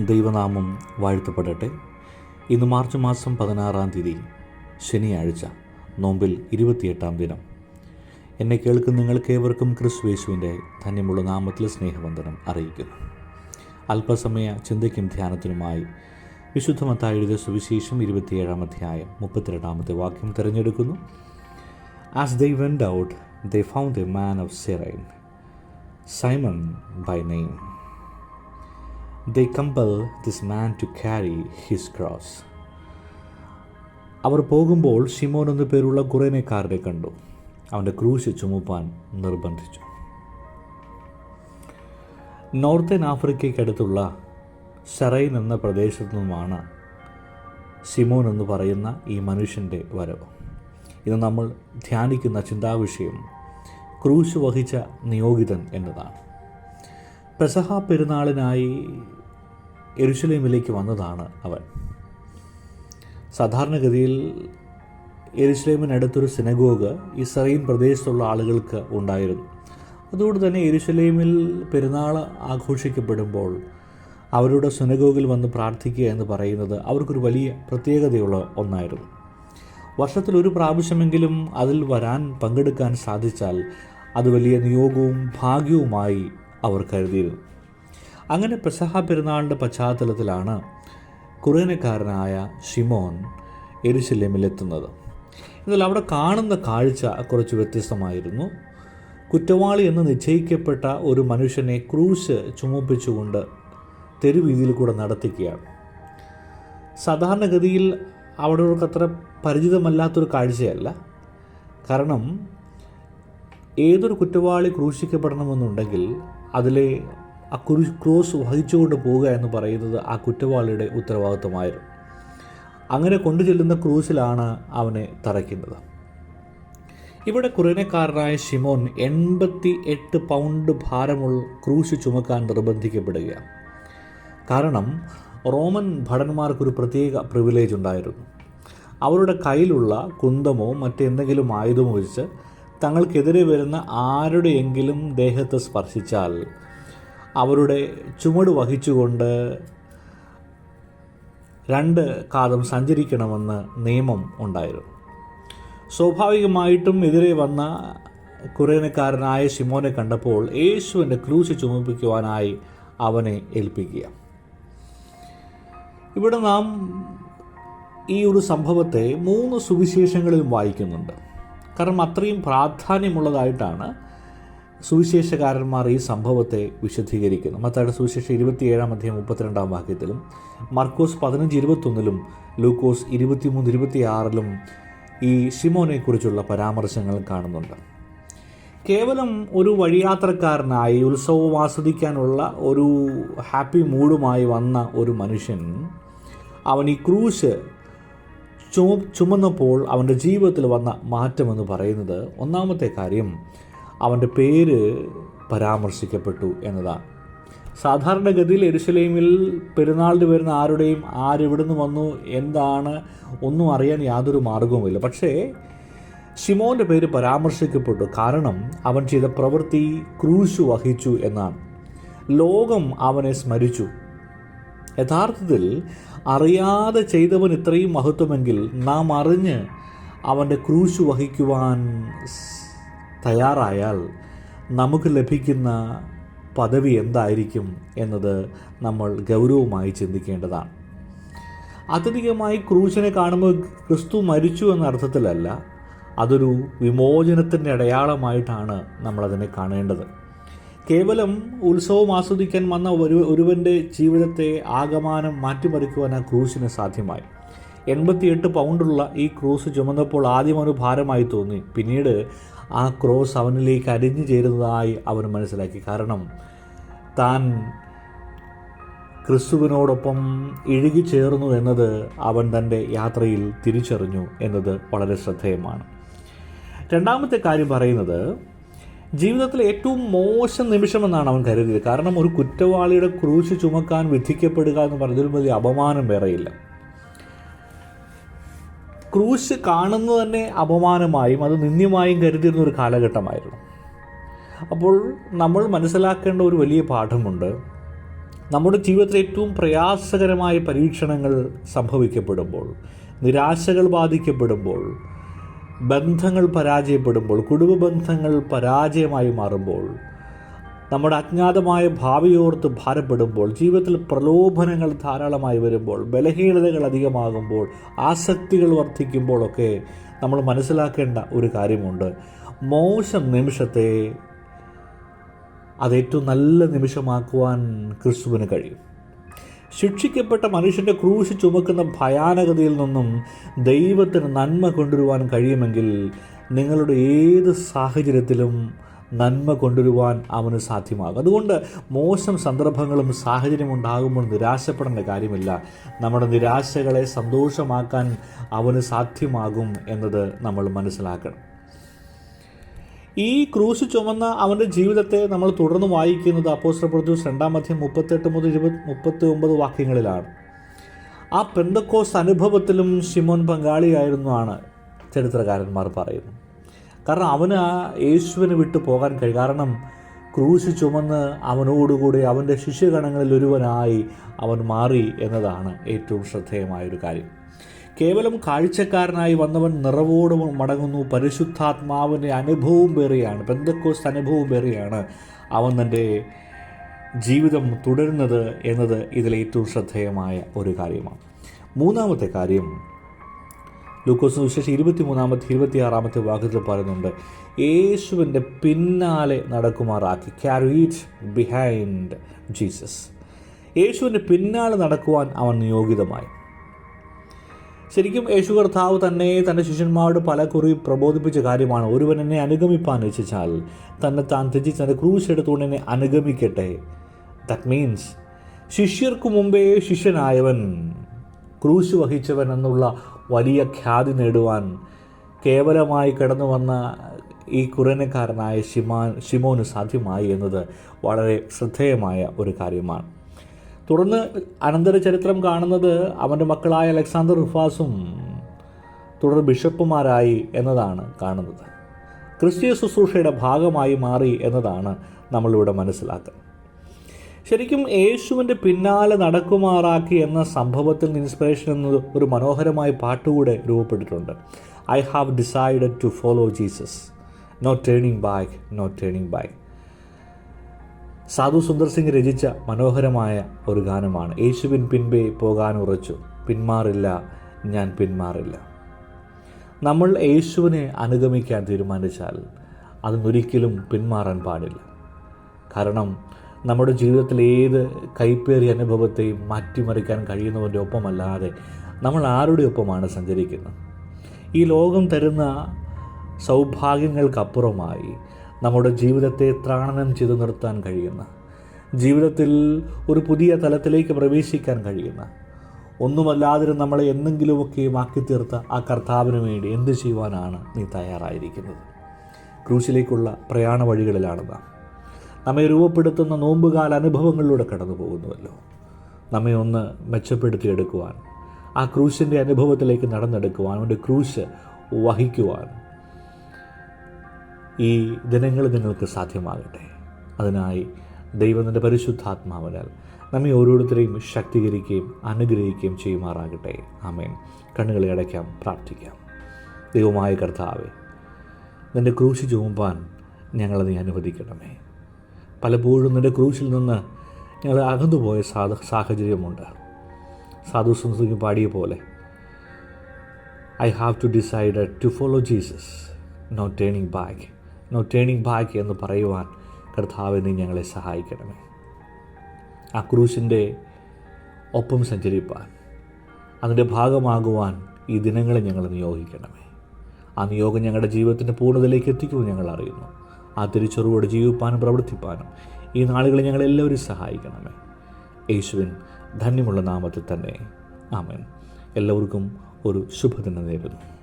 ദൈവനാമം വാഴ്ത്തപ്പെടട്ടെ. ഇന്ന് മാർച്ച് മാസം പതിനാറാം തീയതി ശനിയാഴ്ച നോമ്പിൽ ഇരുപത്തിയെട്ടാം ദിനം. എന്നെ കേൾക്കുന്ന നിങ്ങൾക്ക് ഏവർക്കും ക്രിസ്തുവേശുവിന്റെ ധന്യമുള്ള നാമത്തിൽ സ്നേഹവന്ദനം അറിയിക്കുന്നു. അല്പസമയ ചിന്തയ്ക്കും ധ്യാനത്തിനുമായി വിശുദ്ധമത്തായ സുവിശേഷം ഇരുപത്തിയേഴാം അധ്യായം മുപ്പത്തിരണ്ടാമത്തെ വാക്യം തിരഞ്ഞെടുക്കുന്നു. As they went out they found a man of Cyrene Simon by name they compel this man to carry his cross അവർ പോകുമ്പോൾ ഷിമോൻ എന്നു പേരുള്ള കുറേനക്കാരനെ കണ്ടു. അവന്റെ ക്രൂശ് ചുമപ്പാൻ നിർബന്ധിച്ചു. നോർത്തേൺ ആഫ്രിക്കയ്ക്കടുത്തുള്ള ഷറൈൻ എന്ന പ്രദേശത്തു നിന്നുമാണ് സിമോൻ എന്ന് പറയുന്ന ഈ മനുഷ്യന്റെ വരവ്. ഇത് നമ്മൾ ധ്യാനിക്കുന്ന ചിന്താവിഷയം ക്രൂശ് വഹിച്ച നിയോഗിതൻ എന്നതാണ്. പെസഹ പെരുന്നാളിനായി എരുശലേമിലേക്ക് വന്നതാണ് അവൻ. സാധാരണഗതിയിൽ എരുശലേമിനടുത്തൊരു സിനഗോഗ് ഇസ്രയേൽ പ്രദേശത്തുള്ള ആളുകൾക്ക് ഉണ്ടായിരുന്നു. അതുകൊണ്ട് തന്നെ എരുശലേമിൽ പെരുന്നാൾ ആഘോഷിക്കപ്പെടുമ്പോൾ അവരുടെ സുനഗോഗിൽ വന്ന് പ്രാർത്ഥിക്കുക എന്ന് പറയുന്നത് അവർക്കൊരു വലിയ പ്രത്യേകതയുള്ള ഒന്നായിരുന്നു. വർഷത്തിൽ ഒരു പ്രാവശ്യമെങ്കിലും അതിൽ വരാൻ പങ്കെടുക്കാൻ സാധിച്ചാൽ അത് വലിയ നിയോഗവും ഭാഗ്യവുമായി അവർ കരുതിയിരുന്നു. അങ്ങനെ പെസഹ പെരുന്നാളിന്റെ പശ്ചാത്തലത്തിലാണ് കുറേനക്കാരനായ ഷിമോൻ എരുശല്യമിലെത്തുന്നത് എന്നാൽ അവിടെ കാണുന്ന കാഴ്ച കുറച്ച് വ്യത്യസ്തമായിരുന്നു. കുറ്റവാളി എന്ന് നിശ്ചയിക്കപ്പെട്ട ഒരു മനുഷ്യനെ ക്രൂശ് ചുമപ്പിച്ചുകൊണ്ട് തെരുവീതിയിൽ കൂടെ നടത്തിക്കുകയാണ്. സാധാരണഗതിയിൽ അവിടെ അത്ര പരിചിതമല്ലാത്തൊരു കാഴ്ചയല്ല. കാരണം ഏതൊരു കുറ്റവാളി ക്രൂശിക്കപ്പെടണമെന്നുണ്ടെങ്കിൽ അതിലെ ആ കുരു ക്രോസ് വഹിച്ചുകൊണ്ട് പോവുക എന്ന് പറയുന്നത് ആ കുറ്റവാളിയുടെ ഉത്തരവാദിത്വമായിരുന്നു. അങ്ങനെ കൊണ്ടു ചെല്ലുന്ന ക്രൂസിലാണ് അവനെ തറയ്ക്കുന്നത്. ഇവിടെ കുറേനക്കാരനായ ഷിമോൻ എൺപത്തി എട്ട് പൗണ്ട് ഭാരമുള്ള ക്രൂശ് ചുമക്കാൻ നിർബന്ധിക്കപ്പെടുകയാണ്. കാരണം റോമൻ ഭടന്മാർക്കൊരു പ്രത്യേക പ്രിവിലേജ് ഉണ്ടായിരുന്നു. അവരുടെ കയ്യിലുള്ള കുന്തമോ മറ്റെന്തെങ്കിലും ആയുധമോ വെച്ച് തങ്ങൾക്കെതിരെ വരുന്ന ആരുടെയെങ്കിലും ദേഹത്തെ സ്പർശിച്ചാൽ അവരുടെ ചുമട് വഹിച്ചുകൊണ്ട് രണ്ട് കാലം സഞ്ചരിക്കണമെന്ന് നിയമം ഉണ്ടായിരുന്നു. സ്വാഭാവികമായിട്ടും എതിരെ വന്ന കുറേനക്കാരനായ ഷിമോനെ കണ്ടപ്പോൾ യേശുവിന്റെ ക്രൂശ് ചുമപ്പിക്കുവാനായി അവനെ ഏൽപ്പിക്കുക. ഇവിടെ നാം ഈ ഒരു സംഭവത്തെ മൂന്ന് സുവിശേഷങ്ങളിലും വായിക്കുന്നുണ്ട്. കാരണം അത്രയും പ്രാധാന്യമുള്ളതായിട്ടാണ് സുവിശേഷകാരന്മാർ ഈ സംഭവത്തെ വിശദീകരിക്കുന്നു. മത്തായുടെ സുവിശേഷം ഇരുപത്തിയേഴാം അധ്യായം മുപ്പത്തിരണ്ടാം വാക്യത്തിലും മർക്കോസ് പതിനഞ്ച് ഇരുപത്തൊന്നിലും ലൂക്കോസ് ഇരുപത്തിമൂന്ന് ഇരുപത്തിയാറിലും ഈ ഷിമോനെക്കുറിച്ചുള്ള പരാമർശങ്ങൾ കാണുന്നുണ്ട്. കേവലം ഒരു വഴിയാത്രക്കാരനായി ഉത്സവം ആസ്വദിക്കാനുള്ള ഒരു ഹാപ്പി മൂഡുമായി വന്ന ഒരു മനുഷ്യൻ അവൻ ഈ ക്രൂശ് ചുമ ചുമന്നപ്പോൾ അവന്റെ ജീവിതത്തിൽ വന്ന മാറ്റമെന്ന് പറയുന്നത് ഒന്നാമത്തെ കാര്യം അവന്റെ പേര് പരാമർശിക്കപ്പെട്ടു എന്നതാണ് സാധാരണഗതിയിൽ എരുസലേമിൽ പെരുന്നാളിന് വരുന്ന ആരുടെയും ആരെവിടുന്ന് വന്നു എന്താണ് ഒന്നും അറിയാൻ യാതൊരു മാർഗവുമില്ല. പക്ഷേ ഷിമോന്റെ പേര് പരാമർശിക്കപ്പെട്ടു കാരണം അവൻ ചെയ്ത പ്രവൃത്തി ക്രൂശു വഹിച്ചു എന്നാണ്. ലോകം അവനെ സ്മരിച്ചു. യഥാർത്ഥത്തിൽ അറിയാതെ ചെയ്തവൻ ഇത്രയും മഹത്വമെങ്കിൽ നാം അറിഞ്ഞ് അവന്റെ ക്രൂശു വഹിക്കുവാൻ തയ്യാറായാൽ നമുക്ക് ലഭിക്കുന്ന പദവി എന്തായിരിക്കും എന്നത് നമ്മൾ ഗൗരവമായി ചിന്തിക്കേണ്ടതാണ്. അത്യധികമായി ക്രൂശനെ കാണുമ്പോൾ ക്രിസ്തു മരിച്ചു എന്ന അർത്ഥത്തിലല്ല അതൊരു വിമോചനത്തിന്റെ അടയാളമായിട്ടാണ് നമ്മളതിനെ കാണേണ്ടത്. കേവലം ഉത്സവം ആസ്വദിക്കാൻ വന്ന ഒരു ഒരുവന്റെ ജീവിതത്തെ ആകമാനം മാറ്റിമറിക്കുവാൻ ആ ക്രൂശിന് സാധ്യമായി. എൺപത്തിയെട്ട് പൗണ്ടുള്ള ഈ ക്രൂസ് ചുമന്നപ്പോൾ ആദ്യം ഒരു ഭാരമായി തോന്നി. പിന്നീട് ആ ക്രോസ് അവനിലേക്ക് അരിഞ്ഞു ചേരുന്നതായി അവൻ മനസ്സിലാക്കി. കാരണം താൻ ക്രിസ്തുവിനോടൊപ്പം ഇഴുകി ചേർന്നു എന്നത് അവൻ തന്റെ യാത്രയിൽ തിരിച്ചറിഞ്ഞു എന്നത് വളരെ ശ്രദ്ധേയമാണ്. രണ്ടാമത്തെ കാര്യം പറയുന്നത് ജീവിതത്തിലെ ഏറ്റവും മോശം നിമിഷമെന്നാണ് അവൻ കരുതിയത്. കാരണം ഒരു കുറ്റവാളിയുടെ ക്രൂശ് ചുമക്കാൻ വിധിക്കപ്പെടുക എന്ന് പറഞ്ഞതിലും വലിയ അപമാനം വേറെയില്ല. ക്രൂശ് കാണുന്നത് തന്നെ അപമാനമായും അത് നിന്ദ്യമായും കരുതിയിരുന്ന ഒരു കാലഘട്ടമായിരുന്നു. അപ്പോൾ നമ്മൾ മനസ്സിലാക്കേണ്ട ഒരു വലിയ പാഠമുണ്ട്. നമ്മുടെ ജീവിതത്തിലെ ഏറ്റവും പ്രയാസകരമായ പരീക്ഷണങ്ങൾ സംഭവിക്കപ്പെടുമ്പോൾ നിരാശകൾ ബാധിക്കപ്പെടുമ്പോൾ ബന്ധങ്ങൾ പരാജയപ്പെടുമ്പോൾ കുടുംബ ബന്ധങ്ങൾ പരാജയമായി മാറുമ്പോൾ നമ്മുടെ അജ്ഞാതമായ ഭാവിയോർത്ത് ഭാരപ്പെടുമ്പോൾ ജീവിതത്തിൽ പ്രലോഭനങ്ങൾ ധാരാളമായി വരുമ്പോൾ ബലഹീനതകൾ അധികമാകുമ്പോൾ ആസക്തികൾ വർദ്ധിക്കുമ്പോഴൊക്കെ നമ്മൾ മനസ്സിലാക്കേണ്ട ഒരു കാര്യമുണ്ട്. മോശം നിമിഷത്തെ അതേറ്റവും നല്ല നിമിഷമാക്കുവാൻ ക്രിസ്തുവിന് കഴിയും. ശിക്ഷിക്കപ്പെട്ട മനുഷ്യന്റെ ക്രൂശ് ചുമക്കുന്ന ഭയാനകതയിൽ നിന്നും ദൈവത്തിന് നന്മ കൊണ്ടുവരുവാൻ കഴിയുമെങ്കിൽ നിങ്ങളുടെ ഏത് സാഹചര്യത്തിലും നന്മ കൊണ്ടുവരുവാൻ അവന് സാധ്യമാകും. അതുകൊണ്ട് മോശം സന്ദർഭങ്ങളും സാഹചര്യം ഉണ്ടാകുമ്പോൾ നിരാശപ്പെടേണ്ട കാര്യമില്ല. നമ്മുടെ നിരാശകളെ സന്തോഷമാക്കാൻ അവന് സാധ്യമാകും എന്നത് നമ്മൾ മനസ്സിലാക്കണം. ഈ ക്രൂശ് ചുമന്ന അവന്റെ ജീവിതത്തെ നമ്മൾ തുടർന്ന് വായിക്കുന്നത് അപ്പോസ്റ്റർ പ്രൊഡ്യൂസ് രണ്ടാം അധ്യയം മുപ്പത്തെട്ട് മുതൽ ഇരുപത് മുപ്പത്തി ഒമ്പത് വാക്യങ്ങളിലാണ്. ആ പെന്തക്കോസ് അനുഭവത്തിലും ഷിമോൻ പങ്കാളിയായിരുന്നു ആണ് ചരിത്രകാരന്മാർ പറയുന്നത്. കാരണം അവന് ആ യേശുവിനെ വിട്ടു പോകാൻ കഴിയും കാരണം ക്രൂശ് ചുമന്ന് അവനോടുകൂടി അവന്റെ ശിഷ്യഗണങ്ങളിൽ ഒരുവനായി അവൻ മാറി എന്നതാണ് ഏറ്റവും ശ്രദ്ധേയമായൊരു കാര്യം. കേവലം കാഴ്ചക്കാരനായി വന്നവൻ നിറവോട് മടങ്ങുന്നു. പരിശുദ്ധാത്മാവിന്റെ അനുഭവവും വേറെയാണ്. ബന്ധക്കോസ് അനുഭവവും വേറെയാണ് അവൻ തന്റെ ജീവിതം തുടരുന്നത് എന്നത് ഇതിലേറ്റവും ശ്രദ്ധേയമായ ഒരു കാര്യമാണ്. മൂന്നാമത്തെ കാര്യം ലൂക്കോസ് വിശേഷം ഇരുപത്തി മൂന്നാമത്തെ ഇരുപത്തിയാറാമത്തെ വാക്യത്തിൽ പറയുന്നുണ്ട് യേശുവിന്റെ പിന്നാലെ നടക്കുമാറാക്കി. ക്യാരീറ്റ് ബിഹൈൻഡ് ജീസസ് യേശുവിന്റെ പിന്നാലെ നടക്കുവാൻ അവൻ നിയോഗിതമായി. ശരിക്കും യേശു കർത്താവ് തന്നെ തന്റെ ശിഷ്യന്മാരോട് പല കുറി പ്രബോധിപ്പിച്ച കാര്യമാണ്. ഒരുവൻ എന്നെ അനുഗമിപ്പാൻ വെച്ചാൽ തന്നെ താൻ തെറ്റി തന്റെ ക്രൂശ് എടുത്തുകൊണ്ട് എന്നെ അനുഗമിക്കട്ടെ. ദറ്റ് മീൻസ് ശിഷ്യർക്ക് മുമ്പേ ശിഷ്യനായവൻ ക്രൂശ് വഹിച്ചവൻ എന്നുള്ള വലിയ ഖ്യാതി നേടുവാൻ കേവലമായി കടന്നു വന്ന ഈ കുറനക്കാരനായ ഷിമാൻ ഷിമോന് സാധ്യമായി എന്നത് വളരെ ശ്രദ്ധേയമായ ഒരു കാര്യമാണ്. തുടർന്ന് അനന്തര ചരിത്രം കാണുന്നത് അവന്റെ മക്കളായ അലക്സാണ്ടർ റുഫാസും തുടർ ബിഷപ്പുമാരായി എന്നതാണ് കാണുന്നത്. ക്രിസ്തീയ ശുശ്രൂഷയുടെ ഭാഗമായി മാറി എന്നതാണ് നമ്മളിവിടെ മനസ്സിലാക്കുന്നത്. ശരിക്കും യേശുവിന്റെ പിന്നാലെ നടക്കുമാറാക്കി എന്ന സംഭവത്തിൽ നിന്ന് ഇൻസ്പിറേഷൻ എന്ന ഒരു മനോഹരമായ പാട്ടുകൂടെ രൂപപ്പെട്ടിട്ടുണ്ട്. I have decided to follow Jesus not turning back not turning back Sadhu Sundar Singh രചിച്ച മനോഹരമായ ഒരു ഗാനമാണ്. യേശുവിൻ പിൻപേ പോകാൻ ഉറച്ചു. പിന്മാറില്ല ഞാൻ പിന്മാറില്ല. നമ്മൾ യേശുവിനെ അനുഗമിക്കാൻ തീരുമാനിച്ചാൽ അതിനൊരിക്കലും പിന്മാറാൻ പാടില്ല. കാരണം നമ്മുടെ ജീവിതത്തിൽ ഏത് കൈപ്പേറിയ അനുഭവത്തെയും മാറ്റിമറിക്കാൻ കഴിയുന്നവന്റെ ഒപ്പമല്ലാതെ നമ്മൾ ആരുടെ ഒപ്പമാണ് സഞ്ചരിക്കുന്നത്? ഈ ലോകം തരുന്ന സൗഭാഗ്യങ്ങൾക്കപ്പുറമായി നമ്മുടെ ജീവിതത്തെ ത്രാണനം ചെയ്തു നിർത്താൻ കഴിയുന്ന ജീവിതത്തിൽ ഒരു പുതിയ തലത്തിലേക്ക് പ്രവേശിക്കാൻ കഴിയുന്ന ഒന്നുമല്ലാതിരും നമ്മളെ എന്തെങ്കിലുമൊക്കെ മാക്കി തീർത്ത ആ കർത്താവിന് വേണ്ടി എന്ത് ചെയ്യുവാനാണ് നീ തയ്യാറായിരിക്കുന്നത്? ക്രൂശിലേക്കുള്ള പ്രയാണ വഴികളിലാണ് നാം നമ്മെ രൂപപ്പെടുത്തുന്ന നോമ്പുകാല അനുഭവങ്ങളിലൂടെ കടന്നു പോകുന്നുവല്ലോ നമ്മെ ഒന്ന് മെച്ചപ്പെടുത്തിയെടുക്കുവാൻ ആ ക്രൂശിന്റെ അനുഭവത്തിലേക്ക് നടന്നെടുക്കുവാൻ അവന്റെ ക്രൂശ് വഹിക്കുവാൻ ഈ ദിനങ്ങൾ നിങ്ങൾക്ക് സാധ്യമാകട്ടെ. അതിനായി ദൈവത്തിന്റെ പരിശുദ്ധാത്മാവിനാൽ നമ്മെ ഓരോരുത്തരെയും ശക്തീകരിക്കുകയും അനുഗ്രഹിക്കുകയും ചെയ്യുമാറാകട്ടെ. ആമേൻ. കണ്ണുകളെ അടയ്ക്കാം പ്രാർത്ഥിക്കാം. ദൈവമായ കർത്താവെ നിന്റെ ക്രൂശ് ചുമപ്പാൻ ഞങ്ങളെ നീ അനുവദിക്കണമേ. പലപ്പോഴും നിന്റെ ക്രൂശിൽ നിന്ന് ഞങ്ങൾ അകന്നുപോയ സാധ സാഹചര്യമുണ്ട്. സാധു സംസ്കൃതി പാടിയ പോലെ I have to decide to follow Jesus no turning back no turning back എന്ന് പറയുവാൻ കർത്താവിനെ ഞങ്ങളെ സഹായിക്കണമേ. ആ ക്രൂശിന്റെ ഒപ്പം സഞ്ചരിപ്പാൻ അതിന്റെ ഭാഗമാകുവാൻ ഈ ദിനങ്ങളെ ഞങ്ങൾ നിയോഗിക്കണമേ. ആ നിയോഗം ഞങ്ങളുടെ ജീവിതത്തിന്റെ പൂർണതയിലേക്ക് എത്തിക്കുമെന്ന് ഞങ്ങൾ അറിയുന്നു. ആ തിരിച്ചറിവോട് ജീവിപ്പാനും പ്രവർത്തിപ്പാനും ഈ നാളുകളെ ഞങ്ങളെല്ലാവരും സഹായിക്കണമേ. യേശുവിൻ ധന്യമുള്ള നാമത്തിൽ തന്നെ. ആമേൻ. എല്ലാവർക്കും ഒരു ശുഭദിനം നേരുന്നു.